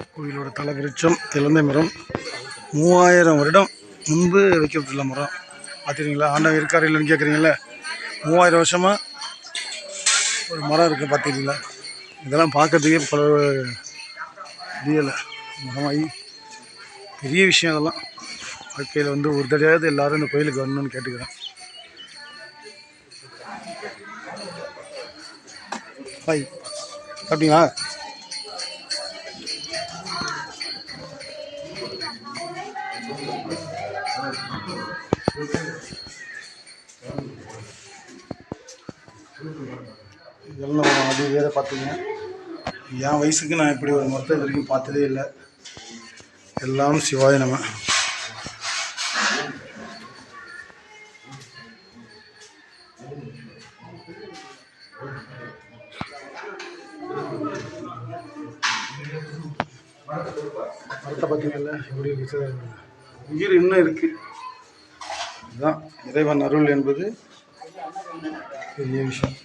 கோயிலோட தலைவிருச்சம் இலந்தை மரம். மூவாயிரம் வருடம் முன்பு வைக்கப்பட்டுள்ள மரம். பார்த்துருக்கீங்களா? ஆண்டவர் இருக்காரு இல்லைன்னு கேட்குறீங்களே மூவாயிரம் வருஷமாக ஒரு மரம் இருக்குது பார்த்துருக்கீங்களா? இதெல்லாம் பார்க்கறதுக்கே பல முடியலை மரமாகி பெரிய விஷயம் அதெல்லாம். வாழ்க்கையில் வந்து ஒரு தடையாவது எல்லாரும் இந்த கோயிலுக்கு வரணும்னு கேட்டுக்கிறேன். பாய். அப்படிங்களா இதெல்லாம் நம்ம அது வேற பார்த்தீங்க. என் வயசுக்கு நான் இப்படி ஒரு மரத்தை இது வரைக்கும் பார்த்ததே இல்லை. எல்லாம் சிவாய நம்ம மரத்தை பார்த்தீங்கல்ல எப்படி இருக்கு உயிர் இன்னும் இருக்குது இதுதான் இறைவன் அருள் என்பது. பெரிய விஷயம்.